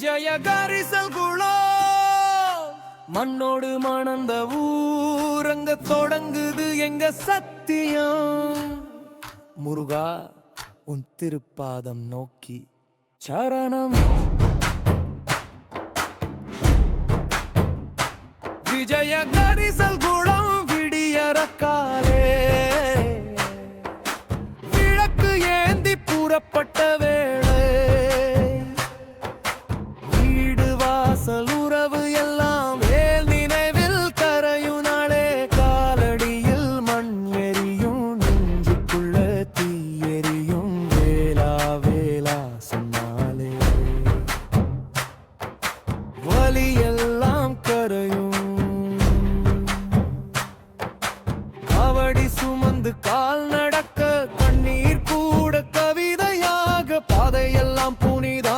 விஜய காரிசல் குளோ மண்ணோடு மணந்த ஊரங்க தொடங்குது எங்க சத்தியம். முருகா உன் திருப்பாதம் நோக்கி சரணம். விஜய கரிசல் குளம் விடியற காலே அடி சுமந்து கால் நடக்க கண்ணீர் கூட கவிதையாக பாதையெல்லாம் புனித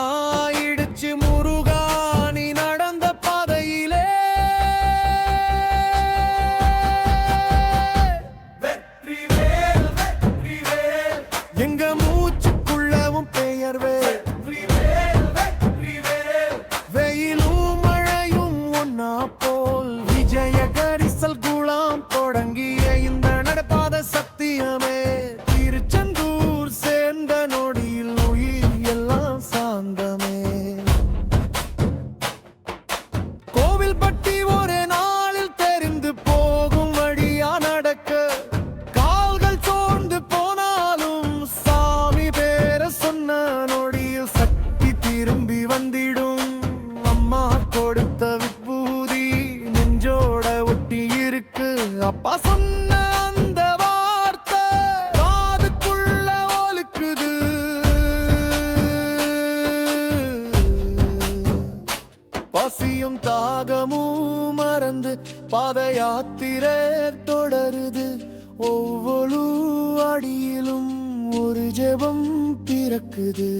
பசியும் தாகமும் மறந்து பாத யாத்திரை தொடருது. ஒவ்வொரு அடியிலும் ஒரு ஜெபம் பிறக்குது.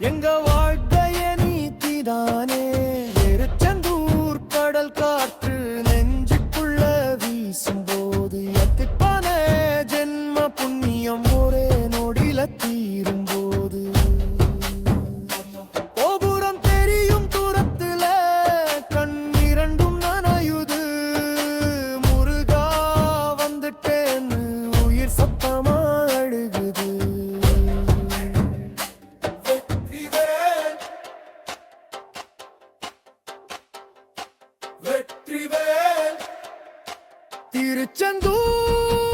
எங்க வெற்றிவேல். திருச்செந்தூர்.